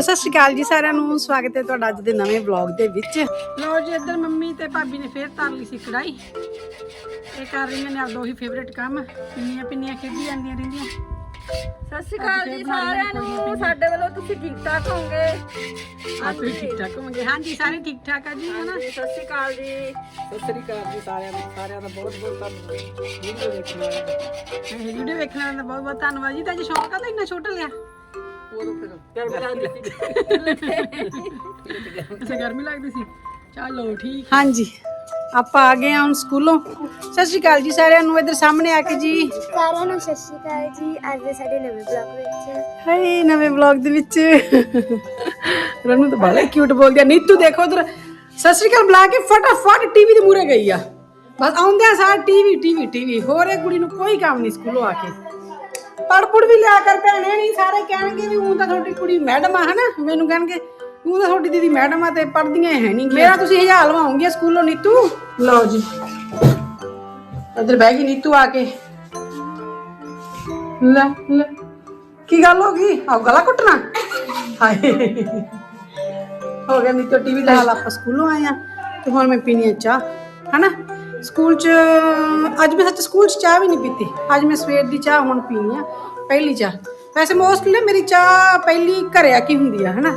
ਸਤਿ ਸ਼੍ਰੀ ਅਕਾਲ ਜੀ ਸਾਰਿਆਂ ਨੂੰ। ਸਵਾਗਤ ਹੈ ਤੁਹਾਡਾ ਅੱਜ ਦੇ ਨਵੇਂ ਵਲੌਗ ਦੇ ਵਿੱਚ। ਲਓ ਜੀ ਇੱਧਰ ਮੰਮੀ ਤੇ ਭਾਬੀ ਨੇ ਫੇਰ ਤਾਰ ਲਈ ਸੀ ਕੜਾਈ ਇਹ ਕਰ ਰਹੀਆਂ ਨੇ ਆਪਦਾ ਉਹੀ ਫੇਵਰੇਟ ਕੰਮ। ਪਿੰਨੀਆਂ ਪਿੰਨੀਆਂ ਖੇਡੀ ਜਾਂਦੀਆਂ ਰਹਿੰਦੀਆਂ। ਸਤਿ ਸ਼੍ਰੀ ਅਕਾਲ ਜੀ ਸਾਰਿਆਂ ਨੂੰ। ਸਾਡੇ ਵੱਲੋਂ ਤੁਸੀਂ ਠੀਕ ਠਾਕ ਹੋਵੋਗੇ? ਆਪੇ ਠੀਕ ਠਾਕ ਹੋਵਾਂਗੇ। ਹਾਂਜੀ ਸਾਰੇ ਠੀਕ ਠਾਕ ਆ ਜੀ ਹਨਾ? ਸਤਿ ਸ਼੍ਰੀ ਅਕਾਲ ਜੀ। ਸਤਿ ਸ਼੍ਰੀ ਅਕਾਲ ਜੀ ਸਾਰਿਆਂ ਨੂੰ। ਸਾਰਿਆਂ ਦਾ ਬਹੁਤ ਬਹੁਤ ਧੰਨਵਾਦ ਵੀਡੀਓ ਦੇਖਣ ਵਾਲਿਆਂ ਦਾ ਵੀਡੀਓ ਵੇਖਣ ਵਾਲਿਆਂ ਦਾ ਬਹੁਤ ਬਹੁਤ ਧੰਨਵਾਦ ਜੀ। ਤਾਂ ਅੱਜ ਸ਼ੌਕ ਆ ਤਾਂ ਇੰਨਾ ਛੋਟਾ ਲਿਆ। ਉਦੋਂ ਫਿਰ। ਗਰਮੀ ਲੱਗਦੀ ਅੱਛਾ ਗਰਮੀ ਲੱਗਦੀ ਸੀ। ਚਲੋ ਠੀਕ ਹਾਂਜੀ ਆਪਾਂ ਆ ਗਏ ਹਾਂ ਹੁਣ ਸਕੂਲੋਂ। ਸਤਿ ਸ਼੍ਰੀ ਅਕਾਲ ਜੀ ਸਾਰਿਆਂ ਨੂੰ ਇੱਧਰ ਸਾਹਮਣੇ ਆ ਕੇ ਜੀ। ਸਾਰਿਆਂ ਨੂੰ ਸਤਿ ਸ਼੍ਰੀ ਅਕਾਲ ਜੀ। ਅੱਜ ਦੇ ਸਾਡੇ ਨਵੇਂ ਬਲੌਗ ਵਿੱਚ। ਹਾਏ ਨਵੇਂ ਵਲੌਗ ਦੇ ਵਿੱਚ। ਰਣੂ ਤਾਂ ਬਾਲੇ ਕਿਊਟ ਬੋਲਦੀ ਆ। ਨੀਤੂ ਦੇਖੋ ਉਧਰ। ਸਤਿ ਸ਼੍ਰੀ ਅਕਾਲ ਬੁਲਾ ਕੇ ਫਟਾਫਟ ਟੀਵੀ ਦੇ ਮੂਹਰੇ ਗਈ ਆ। ਬਸ ਆਉਂਦਿਆਂ ਸਾਰ ਟੀਵੀ ਟੀਵੀ ਟੀਵੀ। ਹੋਰ ਇਹ ਕੁੜੀ ਨੂੰ ਕੋਈ ਕੰਮ ਨਹੀਂ ਸਕੂਲੋਂ ਆ ਕੇ। ਪੜਪੜ ਵੀ ਲਿਆ ਕਰ ਭੈਣੇ ਨਹੀਂ ਸਾਰੇ ਕਹਿਣਗੇ ਵੀ ਉਹ ਤਾਂ ਤੁਹਾਡੀ ਕੁੜੀ ਮੈਡਮ ਆ ਹਨਾ? ਮੈਨੂੰ ਕਹਿਣਗੇ ਉਹ ਤਾਂ ਤੁਹਾਡੀ ਦੀਦੀ ਮੈਡਮ ਆ ਤੇ ਪੜਦੀਆਂ ਹੈ ਨਹੀਂ ਮੇਰਾ ਤੁਸੀਂ ਹਜ਼ਾਰ ਲਵਾਉਂਗੀ ਸਕੂਲੋਂ ਨੀਤੂ? ਲਓ ਜੀ। ਇੱਧਰ ਬਹਿ ਗਈ ਨੀਤੂ ਆ ਕੇ। ਲੈ ਲੈ। ਕੀ ਗੱਲ ਹੋ ਗਈ? ਆ ਗਲਾ ਘੁੱਟਣਾ। ਹਾਏ। ਹੋ ਗਿਆ ਨੀਤੂ ਟੀਵੀ ਲਾ ਲਾ ਆਪਾਂ ਸਕੂਲੋਂ ਆਏ ਆ ਤੇ ਹੁਣ ਮੈਂ ਪੀਣੀ ਆ ਚਾਹ ਹਨਾ? ਸਕੂਲ ਚ, ਅੱਜ ਮੈਂ ਸੱਚ ਸਕੂਲ ਚ ਚਾਹ ਵੀ ਨਹੀਂ ਪੀਤੀ। ਅੱਜ ਮੈਂ ਸਵੇਰ ਦੀ ਚਾਹ ਹੁਣ ਪੀਣੀ ਆ, ਪਹਿਲੀ ਚਾਹ। ਵੈਸੇ ਮੋਸਟਲੀ ਮੇਰੀ ਚਾਹ ਪਹਿਲੀ ਘਰੇ ਆ ਕੀ ਹੁੰਦੀ ਆ, ਹਨਾ?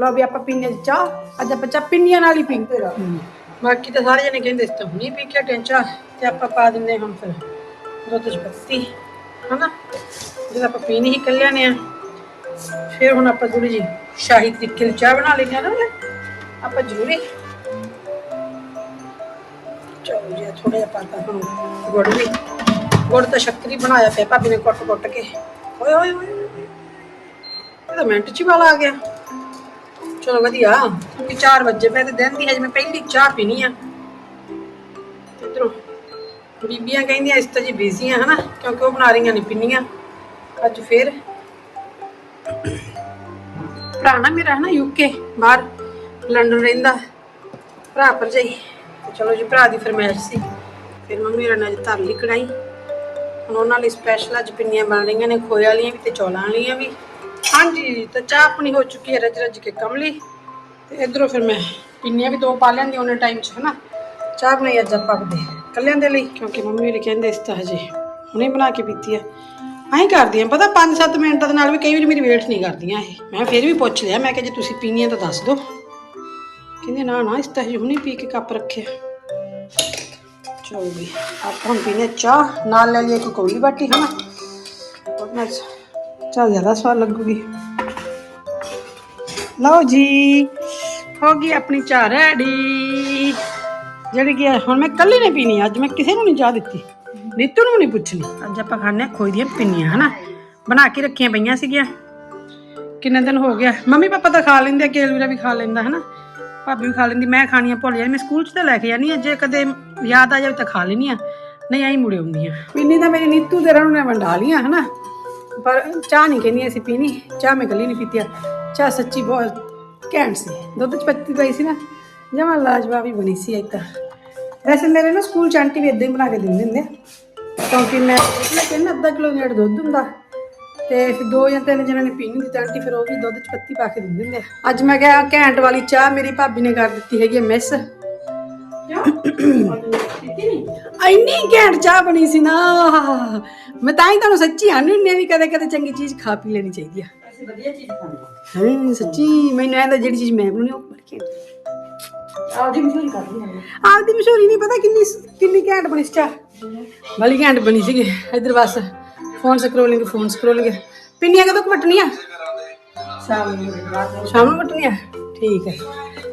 ਲਓ ਵੀ ਆਪਾਂ ਪੀਣੇ ਚਾਹ। ਅੱਜ ਆਪਾਂ ਚਾਹ ਪਿੰਨੀਆਂ ਨਾਲ ਹੀ ਪੀਂਦੇ ਰਹਾਂਗੇ ਬਾਕੀ ਤਾਂ ਸਾਰੇ ਜਣੇ ਕਹਿੰਦੇ ਇਸ ਤਾਂ ਹੁਣੀ ਪੀ ਕੇ ਹਟੇ ਚਾਹ ਤੇ ਆਪਾਂ ਪਾ ਦਿੰਦੇ ਹਾਂ ਹੁਣ ਫਿਰ ਦੁੱਧ ਚ ਪੱਤੀ, ਹਨਾ? ਜਦੋਂ ਆਪਾਂ ਪੀਣੀ ਹੀ ਕੱਲਿਆਂ ਨੇ ਆ, ਫਿਰ ਹੁਣ ਆਪਾਂ ਥੋੜੀ ਜੀ ਸ਼ਾਹੀ ਤਰੀਕੇ ਨਾਲ ਚਾਹ ਬਣਾ ਲੈਂਦੇ ਆ ਨਾ ਉਹਨੇ। ਆਪਾਂ ਜ਼ਰੂਰੀ ਚਲੋ ਜੀ ਥੋੜਾ ਜਿਹਾ ਪਾਤਾ ਹੁਣ ਗੁੜ ਵੀ, ਗੁੜ ਤਾਂ ਸ਼ੱਕਰੀ ਬਣਾਇਆ ਪਿਆ, ਭਾਬੀ ਨੇ ਕੁੱਟ ਕੁੱਟ ਕੇ। ਓਏ ਓਏ ਓਏ ਇਹ ਤਾਂ ਮਿੰਟ ਚ ਵਾਲਾ ਆ ਗਿਆ। ਚਲੋ ਵਧੀਆ, ਕਿਉਂਕਿ 4 ਵਜੇ ਪਏ ਤੇ ਦਿਨ ਦੀ ਹਜੇ ਮੈਂ ਪਹਿਲੀ ਚਾਹ ਪੀਣੀ ਆ। ਇਧਰੋਂ ਬੀਬੀਆਂ ਕਹਿੰਦੀਆਂ ਇਸ ਤਾਂ ਜੀ ਬਿਜ਼ੀ ਆ, ਹਨਾ, ਕਿਉਂਕਿ ਉਹ ਬਣਾ ਰਹੀਆਂ ਨੇ ਪਿੰਨੀਆਂ। ਅੱਜ ਫੇਰ ਭਰਾ ਨਾ ਮੇਰਾ, ਹਨਾ ਯੂਕੇ ਬਾਹਰ, ਲੰਡਨ ਰਹਿੰਦਾ। ਭਰਾ ਭਰਜਾਈ। ਚਲੋ ਜੀ, ਭਰਾ ਦੀ ਫਰਮਾਇਸ਼ ਸੀ। ਫਿਰ ਮੰਮੀ ਹੋਰਾਂ ਨੇ ਅੱਜ ਧਰ ਲਈ ਕੜਾਈ ਹੁਣ ਉਹਨਾਂ ਲਈ ਸਪੈਸ਼ਲ ਅੱਜ ਪਿੰਨੀਆਂ ਬਣ ਰਹੀਆਂ ਨੇ, ਖੋਏ ਵਾਲੀਆਂ ਵੀ ਤੇ ਚੌਲਾਂ ਵਾਲੀਆਂ ਵੀ। ਹਾਂਜੀ, ਤਾਂ ਚਾਹ ਆਪਣੀ ਹੋ ਚੁੱਕੀ ਹੈ ਰਜ ਰਜ ਕੇ ਕਮਲੀ। ਤੇ ਇਧਰੋਂ ਫਿਰ ਮੈਂ ਪਿੰਨੀਆਂ ਵੀ ਦੋ ਪਾ ਲੈਂਦੀ ਉਹਨੇ ਟਾਈਮ 'ਚ, ਹਨਾ। ਚਾਹ ਬਣਾਈ ਅੱਜ ਆਪਾਂ ਦੇ ਕੱਲਿਆਂ ਦੇ ਲਈ, ਕਿਉਂਕਿ ਮੰਮੀ ਨੇ ਕਹਿੰਦੇ ਇਸ ਤਾਂ ਹਜੇ ਹੁਣੇ ਬਣਾ ਕੇ ਪੀਤੀ ਆ ਐਂ ਕਰਦੀਆਂ, ਪਤਾ 5-7 ਮਿੰਟਾਂ ਦੇ ਨਾਲ ਵੀ ਕਈ ਵਾਰੀ ਮੇਰੀ ਵੇਟ ਨਹੀਂ ਕਰਦੀਆਂ ਇਹ। ਮੈਂ ਫਿਰ ਵੀ ਪੁੱਛ ਲਿਆ, ਮੈਂ ਕਿਹਾ ਜੇ ਤੁਸੀਂ ਪੀਣੀ ਆ ਤਾਂ ਦੱਸ ਦਿਓ। ਕਹਿੰਦੇ ਨਾ ਨਾ ਇਸ ਤਾਂ ਹੁਣੇ ਪੀ ਕੇ ਕੱਪ ਰੱਖਿਆ ਚਲੋ ਵੀ ਆਪਾਂ ਹੁਣ ਪੀਨੇ ਚਾਹ ਨਾਲ ਲੈ ਲਈਏ ਇੱਕ ਕੌਲੀ ਬਾਟੀ ਹਨਾ? ਚਾਹ ਜ਼ਿਆਦਾ ਸਵਾਦ ਲੱਗੂਗੀ। ਲਓ ਜੀ ਹੋ ਗਈ ਆਪਣੀ ਚਾਹ ਰੈਡੀ ਜਿਹੜੀ ਕਿ ਹੁਣ ਮੈਂ ਕੱਲੀ ਨੇ ਪੀਣੀ ਅੱਜ ਮੈਂ ਕਿਸੇ ਨੂੰ ਨਹੀਂ ਚਾਹ ਦਿੱਤੀ। ਨੀਤੂ ਨੂੰ ਨਹੀਂ ਪੁੱਛਣੀ। ਅੱਜ ਆਪਾਂ ਖਾਣੇ ਖੋਈ ਦੀਆਂ ਪਿੰਨੀਆਂ ਹਨਾ? ਬਣਾ ਕੇ ਰੱਖੀਆਂ ਪਈਆਂ ਸੀਗੀਆਂ। ਕਿੰਨੇ ਦਿਨ ਹੋ ਗਿਆ? ਮੰਮੀ ਪਾਪਾ ਤਾਂ ਖਾ ਲੈਂਦੇ ਆ ਕੇਲ ਵੀਰਾ ਵੀ ਖਾ ਲੈਂਦਾ ਹਨਾ? ਭਾਬੀ ਵੀ ਖਾ ਲੈਂਦੀ, ਮੈਂ ਖਾਣੀਆਂ ਭੁੱਲ ਜਾਂਦੀ ਮੈਂ ਸਕੂਲ 'ਚ ਤਾਂ ਲੈ ਕੇ ਜਾਨੀ ਆ ਜੇ ਕਦੇ ਯਾਦ ਆ ਜਾਵੇ ਤਾਂ ਖਾ ਲੈਣੀ ਆ ਨਹੀਂ ਆਈ ਮੁੜੇ ਹੁੰਦੀ ਹੁੰਦੀਆਂ ਪਿੰਨੀ ਤਾਂ ਮੇਰੀ ਨੀਤੂ ਦੇ ਰਣ ਨੇ ਵੰਡਾ ਲੀਆਂ ਹਨਾ? ਪਰ ਚਾਹ ਨਹੀਂ ਕਹਿੰਦੀ ਅਸੀਂ ਪੀਣੀ, ਚਾਹ ਮੈਂ ਕੱਲੀ ਨਹੀਂ ਪੀਤੀ ਆ। ਚਾਹ ਸੱਚੀ ਬਹੁਤ ਘੈਂਟ ਸੀ। ਦੁੱਧ ਚ ਪੱਤੀ ਪਈ ਸੀ ਨਾ, ਜਮਾ ਲਾਜਵਾਬ ਹੀ ਬਣੀ ਸੀ ਇੱਕ ਤਾਂ। ਵੈਸੇ ਮੇਰੇ ਨਾ ਸਕੂਲ ਚ ਆਂਟੀ ਵੀ ਇਦਾਂ ਹੀ ਬਣਾ ਕੇ ਦਿੰਦੇ ਹੁੰਦੇ ਕਿਉਂਕਿ ਮੈਂ ਲੈ ਕੇ ਨਾ ਅੱਧਾ ਕਿਲੋ ਜਿਹੜਾ ਦੁੱਧ ਹੁੰਦਾ। ਤੇ ਫਿਰ ਦੋ ਜਾਂ ਤਿੰਨ ਜਣਾਂ ਨੇ ਪੀਣੀ ਹੁੰਦੀ ਤਾਂ ਆਂਟੀ ਫਿਰ ਉਹ ਵੀ ਦੁੱਧ ਚ ਪੱਤੀ ਪਾ ਕੇ ਦਿੰਦੇ ਹੁੰਦੇ ਆ। ਅੱਜ ਮੈਂ ਕਿਹਾ ਘੈਂਟ ਵਾਲੀ ਚਾਹ ਮੇਰੀ ਭਾਬੀ ਨੇ ਕਰ ਦਿੱਤੀ ਹੈਗੀ ਮਿਸ ਇੰਨੀ ਘੈਂਟ ਚਾਹ ਬਣੀ ਸੀ ਨਾ। ਮੈਂ ਤਾਂ ਹੀ ਤੁਹਾਨੂੰ ਸੱਚੀ ਆਨੀ ਹਾਂ ਵੀ ਕਦੇ ਕਦੇ ਚੰਗੀ ਚੀਜ਼ ਖਾ ਪੀ ਲੈਣੀ ਚਾਹੀਦੀ ਆ। ਅਸੀਂ ਵਧੀਆ ਚੀਜ਼ ਖਾਂਦੇ ਹਾਂ। ਸੱਚੀ ਮੈਨੂੰ ਐਂ ਤਾਂ ਜਿਹੜੀ ਚੀਜ਼ ਮੈਂ ਬਣਾਉਣੀ ਉਹ ਬੜੀ ਘੈਂਟ ਆਪਦੀ ਮਸ਼ਹੂਰੀ ਕਰਦੀ ਹਾਂ ਆਪਦੀ ਮਸ਼ਹੂਰੀ ਨਹੀਂ ਪਤਾ ਕਿੰਨੀ ਕਿੰਨੀ ਘੈਂਟ ਬਣੀ ਸੀ ਚਾਹ। ਬੜੀ ਘੈਂਟ ਬਣੀ ਸੀਗੀ ਇੱਧਰ ਬਸ। ਫੋਨ ਸਕਰੋਲਿੰਗ ਫੋਨ ਸਕਰੋਲਿੰਗ ਪਿੰਨੀਆਂ ਕਦੋਂ ਕੁ ਵੱਟਣੀਆਂ? ਸ਼ਾਮ ਨੂੰ। ਨੂੰ ਸ਼ਾਮ ਨੂੰ ਵੱਟਣੀਆਂ? ਠੀਕ ਹੈ।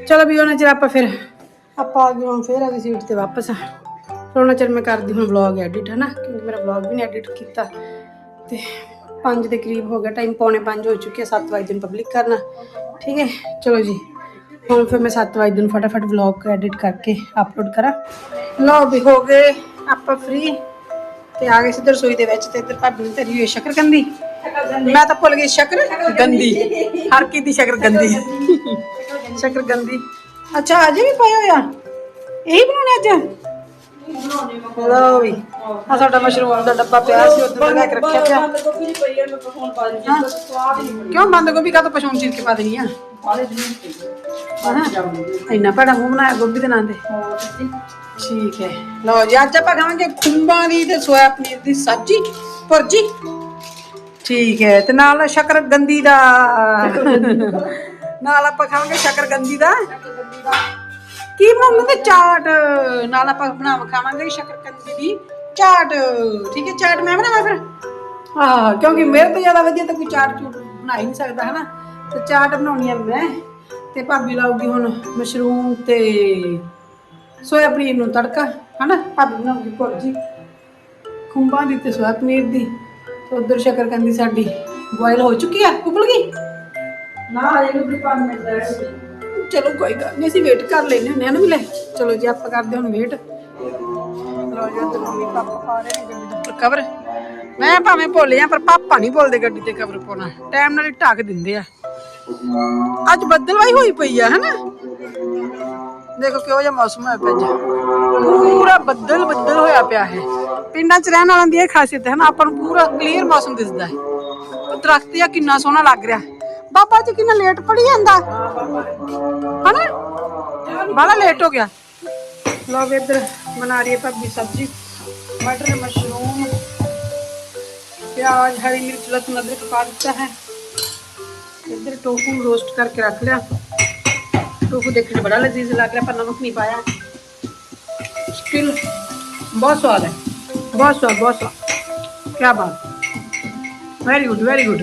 ਚਲੋ ਵੀ ਉਹਨਾਂ ਚਿਰ ਆਪਾਂ ਫਿਰ ਆਪਾਂ ਆ ਗਏ ਹੁਣ ਫਿਰ ਆ ਗਏ ਸੀਟ ਤੇ ਵਾਪਸ। ਫਿਰ ਉਹਨਾਂ ਚਿਰ ਮੈਂ ਕਰਦੀ ਹੁਣ ਵਲੌਗ ਐਡਿਟ ਹਨਾ? ਕਿਉਂਕਿ ਮੇਰਾ ਵਲੌਗ ਵੀ ਨਹੀਂ ਐਡਿਟ ਕੀਤਾ। ਤੇ 5 ਦੇ ਕਰੀਬ ਹੋ ਗਿਆ। ਟਾਈਮ ਪੌਣੇ 5 ਹੋ ਚੁੱਕੇ 7 ਵਜੇ ਦਿਨ ਪਬਲਿਕ ਕਰਨਾ। ਠੀਕ ਹੈ। ਚਲੋ ਜੀ। ਹੁਣ ਫਿਰ ਮੈਂ 7 ਵਜੇ ਦਿਨ ਫਟਾਫਟ ਵਲੌਗ ਐਡਿਟ ਕਰਕੇ ਅਪਲੋਡ ਕਰਾਂ। ਲਓ ਵੀ ਹੋ ਗਏ ਆਪਾਂ ਫ੍ਰੀ ਤੇ ਆ ਗਏ ਸਿੱਧਰ ਰਸੋਈ ਦੇ ਵਿੱਚ ਤੇ ਇੱਧਰ ਭਾਬੀ ਨੇ ਧਰੀ ਹੋਈ ਸ਼ਕਰਕੰਦੀ ਮੈਂ ਤਾਂ ਭੁੱਲ ਗਈ ਸ਼ਕਰ ਗੰਦੀ। ਹਰ ਕੀ ਦੀ ਸ਼ਕਰ ਗੰਦੀ। ਸ਼ਕਰ ਗੰਦੀ। ਅੱਛਾ ਅਜੇ ਵੀ ਪਾਇਆ ਹੋਇਆ? ਇਹੀ ਬਣਾਉਣਾ ਅੱਜ? ਲਓ ਵੀ। ਆ ਸਾਡਾ ਮਸ਼ਰੂਮ ਦਾ ਡੱਬਾ ਪਿਆ ਸੀ ਉੱਧਰ ਲਗਾ ਕੇ ਰੱਖਿਆ ਪਿਆ। ਹੈ। ਕਿਉਂ ਬੰਦ ਗੋਭੀ ਕਾ ਤਾਂ ਚੀਰ ਕੇ ਪਾ ਦੇਣੀ ਆ? ਹਨਾ ਇੰਨਾ ਭੜਾ ਮੂੰਹ ਬਣਾਇਆ ਗੋਭੀ ਦੇ ਨਾਂ ਦੇ ਠੀਕ ਹੈ। ਲਓ ਜੀ, ਅੱਜ ਆਪਾਂ ਖਾਵਾਂਗੇ ਖੁੰਬਾਂ ਦੀ ਤੇ ਸੋਇਆ ਪਨੀਰ ਦੀ ਸਬਜ਼ੀ। ਭੁਰਜੀ ਠੀਕ ਹੈ, ਤੇ ਨਾਲ ਸ਼ਕਰਗੰਦੀ ਦਾ ਨਾਲ ਆਪਾਂ ਖਾਵਾਂਗੇ ਸ਼ਕਰਗੰਦੀ ਦਾ। ਕੀ ਬਣਾਉਂਦੇ ਤੇ ਚਾਟ, ਨਾਲ ਆਪਾਂ ਬਣਾਵਾ, ਖਾਵਾਂਗੇ ਸ਼ਕਰਕੰਦੀ ਦੀ ਚਾਟ। ਠੀਕ ਹੈ, ਚਾਟ ਮੈਂ ਬਣਾਵਾਂ ਫਿਰ? ਹਾਂ ਕਿਉਂਕਿ ਮੇਰੇ ਤੋਂ ਜ਼ਿਆਦਾ ਵਧੀਆ ਤਾਂ ਕੋਈ ਚਾਟ ਚੂਟ ਬਣਾ ਹੀ ਨਹੀਂ ਸਕਦਾ, ਹਨਾ? ਤੇ ਚਾਟ ਬਣਾਉਣੀ ਆ ਮੈਂ। ਤੇ ਭਾਬੀ ਲਾਉਗੀ ਹੁਣ ਮਸ਼ਰੂਮ ਤੇ ਸੋਇਆ ਪਨੀਰ ਨੂੰ ਤੜਕਾ ਹਨਾ? ਭਾਬੀ ਬਣਾਉਗੀ ਭੁਰਜੀ। ਖੁੰਬਾਂ ਦੀ ਤੇ ਸੋਇਆ ਪਨੀਰ ਦੀ। ਤੇ ਉਧਰ ਸ਼ਕਰਕੰਦੀ ਸਾਡੀ ਬੋਇਲ ਹੋ ਚੁੱਕੀ ਆ ਉਬਲ ਗਈ? ਨਾ ਇਹ ਵੀ 5 ਮਿੰਟ ਦਾ ਚਲੋ ਕੋਈ ਗੱਲ ਨਹੀਂ ਅਸੀਂ ਵੇਟ ਕਰ ਲੈਨੇ ਹੁੰਦੇ ਆ ਨਾ ਵੀ ਲੈ ਚਲੋ ਜੀ ਆਪਾਂ ਕਰਦੇ ਹੁਣ ਵੇਟ ਲੋ ਜੀ ਉੱਧਰ ਮੰਮੀ ਪਾਪਾ ਪਾ ਰਹੇ ਨੇ ਗੱਡੀ ਦੇ ਉੱਪਰ ਕਵਰ ਮੈਂ ਭਾਵੇਂ ਭੁੱਲ ਜਾ ਪਰ ਪਾਪਾ ਨਹੀਂ ਭੁੱਲਦੇ ਗੱਡੀ ਤੇ ਕਵਰ ਪਾਉਣਾ। ਟਾਈਮ ਨਾਲ ਹੀ ਢੱਕ ਦਿੰਦੇ ਆ। ਅੱਜ ਬੱਦਲਵਾਈ ਹੋਈ ਪਈ ਆ ਹਨਾ? ਦੇਖੋ ਕਿਹੋ ਜਿਹਾ ਮੌਸਮ ਹੋਇਆ ਪਿਆ ਜੀ ਪੂਰਾ ਬੱਦਲ ਬੱਦਲ ਹੋਇਆ ਪਿਆ ਹੈ ਪਿੰਡਾਂ 'ਚ ਰਹਿਣ ਵਾਲਿਆਂ ਦੀ ਇਹ ਖਾਸੀਅਤ ਹੈ ਨਾ ਆਪਾਂ ਨੂੰ ਪੂਰਾ ਕਲੀਅਰ ਮੌਸਮ ਦਿਸਦਾ ਹੈ ਉਹ ਦਰਖਤ ਆ ਕਿੰਨਾ ਸੋਹਣਾ ਲੱਗ ਰਿਹਾ ਬਾਬਾ ਜੀ ਕਿੰਨਾ ਲੇਟ ਪੜੀ ਜਾਂਦਾ ਹਨਾ ਬੜਾ ਲੇਟ ਹੋ ਗਿਆ ਲੋਗ ਇੱਧਰ ਬਣਾ ਰਹੀ ਹੈ ਭਾਬੀ ਸਬਜ਼ੀ ਮਟਰ ਮਸ਼ਰੂਮ प्याज हरी मिर्च लहसुन अदरक पा ਦਿੱਤਾ है इधर टोफू रोस्ट करके रख लिया टोफू देखने बड़ा लजीज लग रहा है पर नमक नहीं पाया स्टिल बहुत स्वाद है बहुत स्वाद बहुत स्वाद क्या बात वेरी गुड वेरी गुड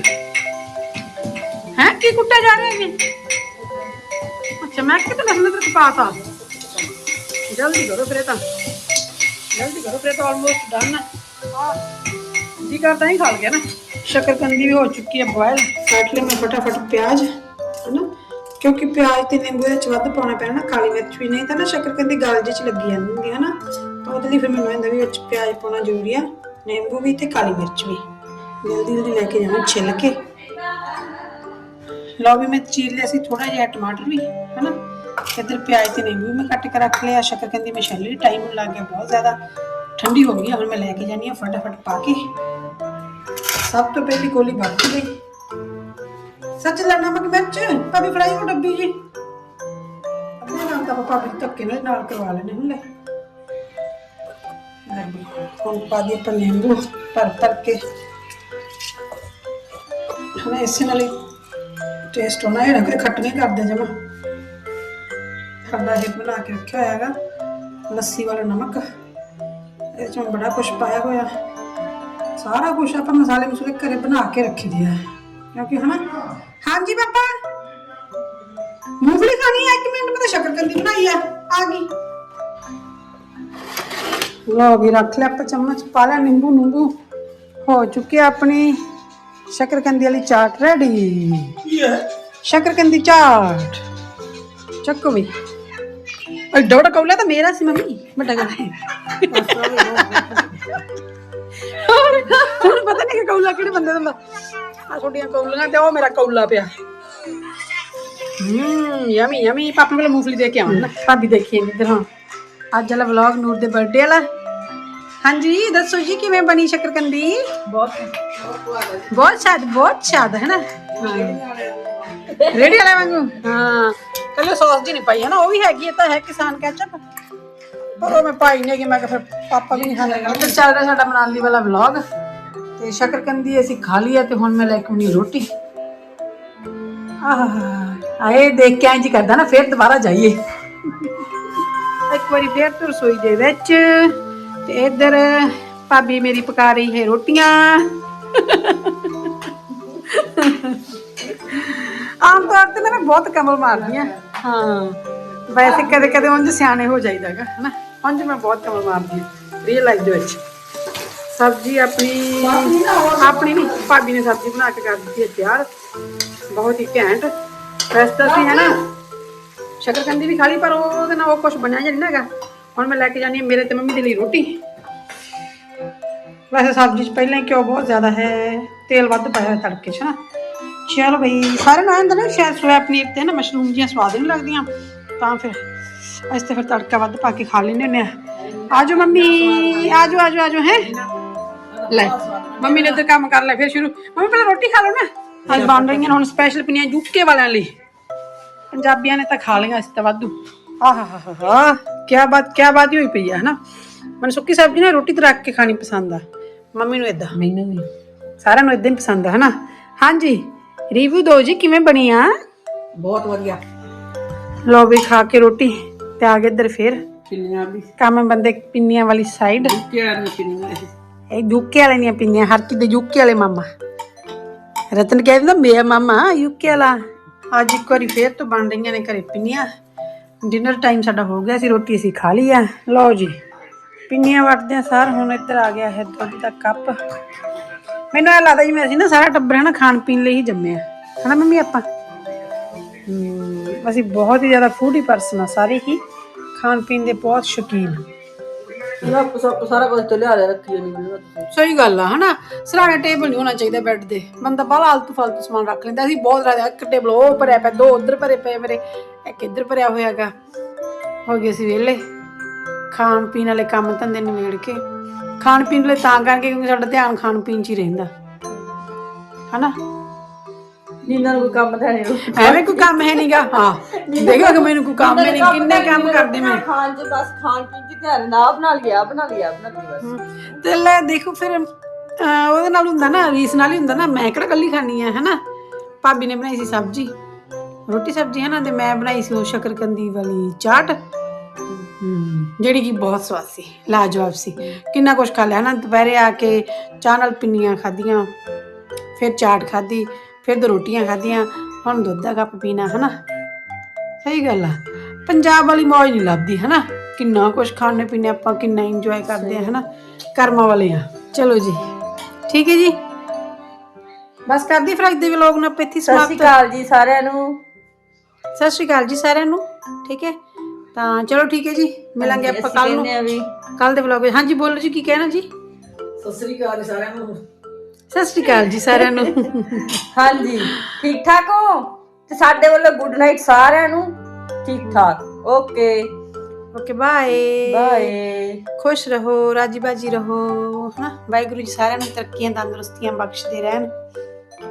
हैं की कुट्टा जा रहा है अच्छा मैं कितने लहसुन अदरक पाता जल्दी करो फिर तो जल्दी करो फिर तो ऑलमोस्ट डन है जी करता ही खा गया ना शकरकंदी भी हो चुकी है बॉयल काट लिया मैं फटाफट प्याज ਕਿਉਂਕਿ ਪਿਆਜ਼ ਤੇ ਨਿੰਬੂ ਦੇ ਚ ਵੱਧ ਪਾਉਣਾ ਪੈਣਾ ਕਾਲੀ ਮਿਰਚ ਵੀ ਨਹੀਂ ਤਾਂ ਨਾ ਸ਼ੱਕਰਕੰਦੀ ਗਲ ਜਿਹੀ ਚ ਲੱਗੀ ਜਾਂਦੀ ਹੁੰਦੀ ਹੈ ਨਾ। ਤਾਂ ਉਹਦੇ ਲਈ ਫਿਰ ਮੈਨੂੰ ਇਹਦਾ ਵੀ ਵਿੱਚ ਪਿਆਜ਼ ਪਾਉਣਾ ਜ਼ਰੂਰੀ ਆ ਨਿੰਬੂ ਵੀ ਤੇ ਕਾਲੀ ਮਿਰਚ ਵੀ। ਜਲਦੀ ਜਲਦੀ ਲੈ ਕੇ ਜਾਵਾਂ ਛਿੱਲ ਕੇ। ਲਓ ਵੀ ਮੈਂ ਚੀਰ ਲਿਆ ਸੀ ਥੋੜਾ ਜਿਹਾ ਟਮਾਟਰ ਵੀ ਹਨਾ। ਇੱਧਰ ਪਿਆਜ਼ ਤੇ ਨਿੰਬੂ ਵੀ ਮੈਂ ਕੱਟ ਕੇ ਰੱਖ ਲਿਆ ਸ਼ੱਕਰਕੰਦੀ ਮੈਂ ਛਿੱਲ ਲਈ ਟਾਈਮ ਲੱਗ ਗਿਆ ਬਹੁਤ ਜ਼ਿਆਦਾ। ਠੰਡੀ ਹੋ ਗਈ ਆ, ਹੁਣ ਮੈਂ ਲੈ ਕੇ ਜਾਨੀ ਆ ਫਟਾਫਟ ਪਾ ਕੇ। ਸਭ ਤੋਂ ਪਹਿਲੀ ਕੋਲੀ ਬਣ ਗਈ। ਸੱਚ ਲੈ ਨਮਕ ਮਿਰਚ ਭਾਬੀ ਫੜਾਈ ਉਹ ਡੱਬੀ ਜੀ ਆਪਣੇ ਨਾਲ ਤਾਂ ਪਾਪਾ ਵੀ ਧੱਕੇ ਨਾਲ ਨਾਲ ਕਰਵਾ ਲੈਣੇ ਹੁਣ ਲੈ ਲੈ ਵੀ, ਹੁਣ ਪਾ ਦੀ ਆਪਾਂ ਨਿੰਬੂ ਭਰ ਭਰ ਕੇ ਹੁਣ ਇਸੇ ਨਾਲ ਹੀ ਟੇਸਟ ਹੋਣਾ ਹੈ ਨਾ ਕੋਈ ਖੱਟ ਨਹੀਂ ਕਰਦੇ ਜਮਾ ਖੱਡਾ ਜਿਹਾ ਬਣਾ ਕੇ ਰੱਖਿਆ ਹੋਇਆ ਹੈਗਾ ਲੱਸੀ ਵਾਲਾ ਨਮਕ ਇਹ ਚ ਮੈਂ ਬੜਾ ਕੁਝ ਪਾਇਆ ਹੋਇਆ ਸਾਰਾ ਕੁਝ ਆਪਾਂ ਮਸਾਲੇ ਮਸੂਲੇ ਘਰੇ ਬਣਾ ਕੇ ਰੱਖੀ ਦਿਆ ਹੈ ਕਿਉਂਕਿ ਹਨਾ ਹਾਂਜੀ ਪਾਪਾ ਮੂੰਗਫਲੀ ਖਾਣੀ ਹੈ ਇੱਕ ਮਿੰਟ ਮੈਂ ਤਾਂ ਸ਼ਕਰਕੰਦੀ ਬਣਾਈ ਆ ਆ ਗਈ ਲੋ ਵੀ ਰੱਖ ਲਿਆ ਆਪਾਂ ਚਮਚ ਪਾ ਲਿਆ ਨਿੰਬੂ ਨਿੰਬੂ ਹੋ ਚੁੱਕੀ ਆ ਆਪਣੀ ਸ਼ਕਰਕੰਦੀ ਵਾਲੀ ਚਾਟ ਰੈਡੀ ਕੀ ਹੈ ਸ਼ਕਰਕੰਦੀ ਚਾਟ ਚੱਕੋ ਵੀ ਐਡਾ ਵੱਡਾ ਕੌਲਾ ਤਾਂ ਮੇਰਾ ਸੀ ਮੰਮੀ ਵੱਡਾ ਕਰ ਹੋਰ ਹੁਣ ਪਤਾ ਨਹੀਂ ਕਿ ਕੌਲਾ ਕਿਹੜੇ ਬੰਦੇ ਦਾ ਆ ਛੋਟੀਆਂ ਕੌਲੀਆਂ ਤੇ ਉਹ ਮੇਰਾ ਕੌਲਾ ਪਿਆ। ਹੂੰ ਯਮੀ ਯਮੀ ਪਾਪਾ ਕੋਲ ਮੂੰਗਫਲੀ ਦੇ ਕੇ ਆਉਂ ਨਾ। ਭਾਬੀ ਦੇਖੀ ਇੱਧਰ ਹਾਂ। ਅੱਜ ਵਾਲਾ ਵਲੌਗ ਨੂਰ ਦੇ ਬਰਥਡੇ ਵਾਲਾ। ਹਾਂਜੀ ਦੱਸੋ ਜੀ ਕਿਵੇਂ ਬਣੀ ਸ਼ਕਰਕੰਦੀ? ਬਹੁਤ ਬਹੁਤ ਸ਼ਾਦ ਬਹੁਤ ਸ਼ਾਦ ਹੈ। ਨਾ ਰੇੜੀ ਵਾਲੇ ਵਾਂਗੂ? ਹਾਂ। ਕੱਲੇ ਸੌਸ ਜੀ ਨਹੀਂ ਪਾਈ ਹੈ ਨਾ ਉਹ ਵੀ ਹੈਗੀ ਹੈ ਤਾਂ ਹੈ ਕਿਸਾਨ ਕੈਚਅਪ ਪਰ ਉਹ ਮੈਂ ਪਾਈ ਨਹੀਂ ਕਿ ਮੈਂ ਕਿਹਾ ਫਿਰ ਪਾਪਾ ਵੀ ਨਹੀਂ ਖਾਂਦੇ। ਤੇ ਚੱਲ ਰਿਹਾ ਸਾਡਾ ਮਨਾਲੀ ਵਾਲਾ ਵਲੌਗ ਤੇ ਸ਼ਕਰਕੰਦੀ ਅਸੀਂ ਖਾ ਲਈ ਹੈ ਤੇ ਹੁਣ ਮੈਂ ਲੈ ਕੇ ਆਉਣੀ ਰੋਟੀ। ਆਹ, ਆਏ ਦੇਖ ਕੇ ਇੰਜ ਕਰਦਾ ਨਾ, ਫਿਰ ਦੁਬਾਰਾ ਜਾਈਏ। ਇੱਕ ਵਾਰੀ ਫੇਰ ਤੋਂ ਰਸੋਈ ਦੇ ਵਿੱਚ ਤੇ ਇੱਧਰ ਭਾਬੀ ਮੇਰੀ ਪਕਾ ਰਹੀ ਹੈ ਰੋਟੀਆਂ। ਆਮ ਤੌਰ ਤੇ ਮੈਂ ਬਹੁਤ ਕਮਲ ਮਾਰਦੀ ਆ ਹਾਂ, ਵੈਸੇ ਕਦੇ ਕਦੇ ਉਂਝ ਸਿਆਣੇ ਹੋ ਜਾਈਦਾਗਾ ਹਨਾ? ਉਂਝ ਮੈਂ ਬਹੁਤ ਕਮਲ ਮਾਰਦੀ ਆ ਰੀਅਲ ਲਾਈਫ ਦੇ ਵਿੱਚ। ਸਬਜ਼ੀ ਆਪਣੀ ਆਪਣੀ ਨਹੀਂ ਭਾਬੀ ਨੇ ਸਬਜ਼ੀ ਬਣਾ ਕੇ ਕਰ ਦਿੱਤੀ ਹੈ ਤਿਆਰ। ਬਹੁਤ ਹੀ ਘੈਂਟ। ਵੈਸੇ ਤਾਂ ਹੈ ਨਾ ਸ਼ਕਰਕੰਦੀ ਵੀ ਖਾ ਲਈ, ਪਰ ਉਹਦੇ ਨਾਲ ਉਹ ਕੁਝ ਬਣਿਆ ਜਿਹਾ ਨਹੀਂ ਹੈਗਾ। ਹੁਣ ਮੈਂ ਲੈ ਕੇ ਜਾਣੀ ਹੈ ਮੇਰੇ ਤੇ ਮੰਮੀ ਦੇ ਲਈ ਰੋਟੀ। ਵੈਸੇ ਸਬਜ਼ੀ 'ਚ ਪਹਿਲਾਂ ਹੀ ਘਿਓ ਬਹੁਤ ਜ਼ਿਆਦਾ ਹੈ, ਤੇਲ ਵੱਧ ਪਾਇਆ ਹੋਇਆ ਤੜਕੇ 'ਚ ਨਾ। ਚਲੋ ਬਈ ਸਾਰੇ ਨਾ ਹੁੰਦਾ ਨਾ ਸ਼ਾਇਦ ਸੋਇਆ ਪਨੀਰ ਤੇ ਨਾ ਮਸ਼ਰੂਮ ਜੀਆਂ ਸਵਾਦ ਨਹੀਂ ਲੱਗਦੀਆਂ। ਤਾਂ ਫਿਰ ਅਸੀਂ ਤਾਂ ਫਿਰ ਤੜਕਾ ਵੱਧ ਪਾ ਕੇ ਖਾ ਲੈਂਦੇ ਹੁੰਦੇ ਆ ਆਜੋ ਮੰਮੀ, ਆਜੋ ਆਜੋ ਆਜੋ, ਹੈ। ਲੈ ਮੰਮੀ ਨੇ ਤਾਂ ਕੰਮ ਕਰ ਲਿਆ ਫਿਰ ਸ਼ੁਰੂ ਮੰਮੀ ਪਹਿਲਾਂ ਰੋਟੀ ਖਾ ਲਓ ਨਾ ਅੱਜ ਬਣ ਰਹੀਆਂ ਨੇ ਹੁਣ ਸਪੈਸ਼ਲ ਪਨੀਆਂ ਯੂਕੇ ਵਾਲਿਆਂ ਲਈ ਪੰਜਾਬੀਆਂ ਨੇ ਤਾਂ ਖਾ ਲਈਆਂ ਅਸੀਂ ਤਾਂ ਵਾਧੂ ਆਹ ਹਾ ਹਾ ਹਾ ਕੀ ਬਾਤ ਕੀ ਬਾਤ ਹੀ ਹੋਈ ਪਈ ਆ ਹਨਾ ਮੈਨੂੰ ਸੁੱਕੀ ਸਬਜ਼ੀ ਨਾਲ ਰੋਟੀ ਤੇ ਰੱਖ ਕੇ ਖਾਣੀ ਪਸੰਦ ਆ ਮੰਮੀ ਨੂੰ ਇਦਾਂ ਮੈਨੂੰ ਵੀ ਸਾਰਿਆਂ ਨੂੰ ਇਦਾਂ ਹੀ ਪਸੰਦ ਆ ਹਨਾ ਹਾਂਜੀ ਰਿਵਿਊ ਦਿਓ ਜੀ ਕਿਵੇਂ ਬਣੀ ਆ ਬਹੁਤ ਵਧੀਆ ਲੋ ਵੀ ਖਾ ਕੇ ਰੋਟੀ ਤੇ ਆ ਗਏ ਇੱਧਰ ਫੇਰ ਪਿੰਨੀਆਂ ਵੀ ਕੰਮ ਬੰਦੇ ਪਿੰਨੀਆਂ ਵਾਲੀ ਸਾਈਡ ਕਿਹੜਾ ਨੇ ਪਿੰਨੀਆਂ ਇਹ ਯੂਕੇ ਵਾਲੇ ਦੀਆਂ ਪਿੰਨੀਆਂ ਹਰ ਕਿਤੇ ਯੂਕੇ ਵਾਲੇ ਮਾਮਾ ਰਤਨ ਕਹਿ ਦਿੰਦਾ ਮੇਰਾ ਮਾਮਾ ਯੂਕੇ ਵਾਲਾ ਅੱਜ ਇੱਕ ਵਾਰੀ ਫੇਰ ਤੋਂ ਬਣ ਰਹੀਆਂ ਨੇ ਘਰੇ ਪਿੰਨੀਆਂ ਡਿਨਰ ਟਾਈਮ ਸਾਡਾ ਹੋ ਗਿਆ ਸੀ ਰੋਟੀ ਅਸੀਂ ਖਾ ਲਈ ਆ ਲਓ ਜੀ ਪਿੰਨੀਆਂ ਵਟਦੇ ਆ ਸਰ ਹੁਣ ਇੱਧਰ ਆ ਗਿਆ ਹੈ ਦੁੱਧ ਦਾ ਕੱਪ ਮੈਨੂੰ ਇਹ ਲੱਗਦਾ ਜੀ ਮੈਂ ਅਸੀਂ ਨਾ ਸਾਰਾ ਟੱਬਰ ਹੈ ਨਾ ਖਾਣ ਪੀਣ ਲਈ ਹੀ ਜੰਮਿਆ ਆ ਹਨਾ ਮੰਮੀ ਆਪਾਂ ਅਸੀਂ ਬਹੁਤ ਹੀ ਜ਼ਿਆਦਾ ਫੂਡੀ ਪਰਸਨ ਆ ਸਾਰੇ ਹੀ ਖਾਣ ਪੀਣ ਦੇ ਬਹੁਤ ਸ਼ੌਕੀਨ ਇਹ ਸਭ ਸਾਰਾ ਕੁਝ ਤੇ ਲਿਆ ਰੱਖੀ ਨਹੀਂ ਮੈਨੂੰ ਤੁਸੀਂ ਸਹੀ ਗੱਲ ਆ, ਹਨਾ? ਸਰਾਣੇ ਟੇਬਲ ਨਹੀਂ ਹੋਣਾ ਚਾਹੀਦਾ ਬੈੱਡ ਦੇ। ਬੰਦਾ ਬਾਹਲਾ ਆਲਤੂ ਫਾਲਤੂ ਸਮਾਨ ਰੱਖ ਲੈਂਦਾ। ਅਸੀਂ ਬਹੁਤ ਜ਼ਿਆਦਾ ਇੱਕ ਟੇਬਲ ਉਹ ਭਰਿਆ ਪਿਆ, ਦੋ ਉਧਰ ਭਰੇ ਪਏ ਮੇਰੇ, ਇੱਕ ਇੱਧਰ ਭਰਿਆ ਹੋਇਆਗਾ। ਹੋ ਗਏ ਸੀ ਵਿਹਲੇ। ਖਾਣ ਪੀਣ ਵਾਲੇ ਕੰਮ ਧੰਦੇ ਨਿਬੇੜ ਕੇ। ਖਾਣ ਪੀਣ ਲਈ ਤਾਂ ਕਰਕੇ ਕਿਉਂਕਿ ਸਾਡਾ ਧਿਆਨ ਖਾਣ ਪੀਣ 'ਚ ਹੀ ਰਹਿੰਦਾ। ਹਨਾ? ਨੀਨਾ ਨੂੰ ਕੋਈ ਕੰਮ ਤਾਂ ਨਹੀਂ ਐਵੇਂ ਕੋਈ ਕੰਮ ਹੈ ਨਹੀਂਗਾ ਹਾਂ। ਦੇਖੋ ਕਿ ਮੈਨੂੰ ਕੋਈ ਕੰਮ ਹੈ ਨਹੀਂ। ਕਿੰਨੇ ਕੰਮ ਕਰਦੇ ਮੈਂ। ਖਾਣ ਚ ਬਸ ਖਾਣ ਪੀਣ ਚ ਧਿਆਨ ਨਾ ਬਣਾ ਲਿਆ ਬਣਾ ਲਿਆ ਬਣਾ ਲਿਆ ਬਸ। ਤੇ ਲੈ ਦੇਖੋ ਫਿਰ ਅਹ ਉਹਦੇ ਨਾਲ ਹੁੰਦਾ ਨਾ ਰੀਸ ਨਾਲ ਹੀ ਹੁੰਦਾ ਨਾ। ਮੈਂ ਕਿਹੜਾ ਕੱਲੀ ਖਾਣੀ ਆ ਹੈਨਾ? ਭਾਬੀ ਨੇ ਬਣਾਈ ਸੀ ਸਬਜ਼ੀ। ਰੋਟੀ ਸਬਜ਼ੀ ਹੈ ਨਾ ਤੇ ਮੈਂ ਬਣਾਈ ਸੀ ਉਹ ਸ਼ਕਰਕੰਦੀ ਵਾਲੀ ਚਾਟ। ਹਮ, ਜਿਹੜੀ ਕਿ ਬਹੁਤ ਸਵਾਦ ਸੀ ਲਾਜਵਾਬ ਸੀ। ਕਿੰਨਾ ਕੁਛ ਖਾ ਲਿਆ। ਨਾ ਦੁਪਹਿਰੇ ਆ ਕੇ ਚਾਹ ਨਾਲ ਪਿੰਨੀਆਂ ਖਾਧੀਆਂ ਫਿਰ ਚਾਟ ਖਾਧੀ। ਫਿਰ ਦੋ ਰੋਟੀਆਂ ਖਾਧੀਆਂ ਹੁਣ ਦੁੱਧ ਦਾ ਕੱਪ ਪੀਣਾ ਹਨਾ? ਸਹੀ ਗੱਲ ਆ। ਪੰਜਾਬ ਵਾਲੀ ਮੌਜ ਨਹੀਂ ਲੱਭਦੀ ਹਨਾ? ਕਿੰਨਾ ਕੁਝ ਖਾਣੇ ਪੀਣੇ ਆਪਾਂ ਕਿੰਨਾ ਇੰਜੋਏ ਕਰਦੇ ਆ ਹਨਾ? ਕਰਮਾਂ ਵਾਲੇ ਆ। ਚਲੋ ਜੀ। ਠੀਕ ਹੈ ਜੀ? ਬਸ ਕਰਦੀ ਫਿਰ ਅੱਜ ਦੇ ਵਲੌਗ ਨੂੰ ਆਪਾਂ ਇੱਥੇ ਸਤਿ ਸ਼੍ਰੀ ਸਮਾਪਤ ਅਕਾਲ ਜੀ ਸਾਰਿਆਂ ਨੂੰ। ਸਤਿ ਸ਼੍ਰੀ ਅਕਾਲ ਜੀ ਸਾਰਿਆਂ ਨੂੰ। ਠੀਕ ਹੈ? ਤਾਂ ਚਲੋ ਠੀਕ ਹੈ ਜੀ। ਮਿਲਾਂਗੇ ਆਪਾਂ ਕੱਲ ਨੂੰ। ਕੱਲ ਦੇ ਵਲੌਗ ਵਿੱਚ। ਹਾਂਜੀ ਬੋਲੋ ਜੀ ਕੀ ਕਹਿਣਾ ਜੀ? ਸਤਿ ਸ਼੍ਰੀ ਅਕਾਲ ਜੀ ਸਾਰਿਆਂ ਨੂੰ। ਸਤਿ ਸ਼੍ਰੀ ਅਕਾਲ ਜੀ ਸਾਰਿਆਂ ਨੂੰ। ਹਾਂਜੀ ਠੀਕ ਠਾਕ ਹੋ? ਤੇ ਸਾਡੇ ਵੱਲੋਂ ਗੁੱਡ ਨਾਈਟ ਸਾਰਿਆਂ ਨੂੰ। ਠੀਕ ਠਾਕ ਓਕੇ ਓਕੇ ਬਾਏ ਬਾਏ ਖੁਸ਼ ਰਹੋ ਰਾਜੀ ਬਾਜੀ ਰਹੋ ਹਨਾ? ਵਾਹਿਗੁਰੂ ਜੀ ਸਾਰਿਆਂ ਨੂੰ ਤਰੱਕੀਆਂ ਤੰਦਰੁਸਤੀਆਂ ਬਖਸ਼ਦੇ ਰਹਿਣ।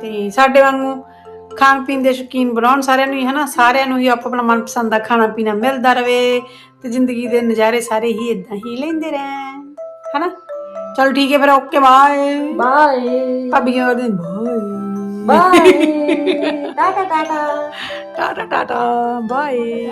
ਤੇ ਸਾਡੇ ਵਾਂਗੂ ਖਾਣ ਪੀਣ ਦੇ ਸ਼ੌਕੀਨ ਬਣਾਉਣ ਸਾਰਿਆਂ ਨੂੰ ਹੀ ਹਨਾ? ਸਾਰਿਆਂ ਨੂੰ ਹੀ ਆਪੋ ਆਪਣਾ ਮਨਪਸੰਦ ਦਾ ਖਾਣਾ ਪੀਣਾ ਮਿਲਦਾ ਰਵੇ ਤੇ ਜ਼ਿੰਦਗੀ ਦੇ ਨਜ਼ਾਰੇ ਸਾਰੇ ਹੀ ਇਦਾਂ ਹੀ ਲੈਂਦੇ ਰਹਿਣ ਹਨਾ? ਚਲ ਠੀਕ ਹੈ ਫਿਰ ਓਕੇ ਬਾਏ ਬਾਏ ਭਾਬੀ ਕੀ ਕਰਦੇ? Bye bye Tata Tata Tata tata bye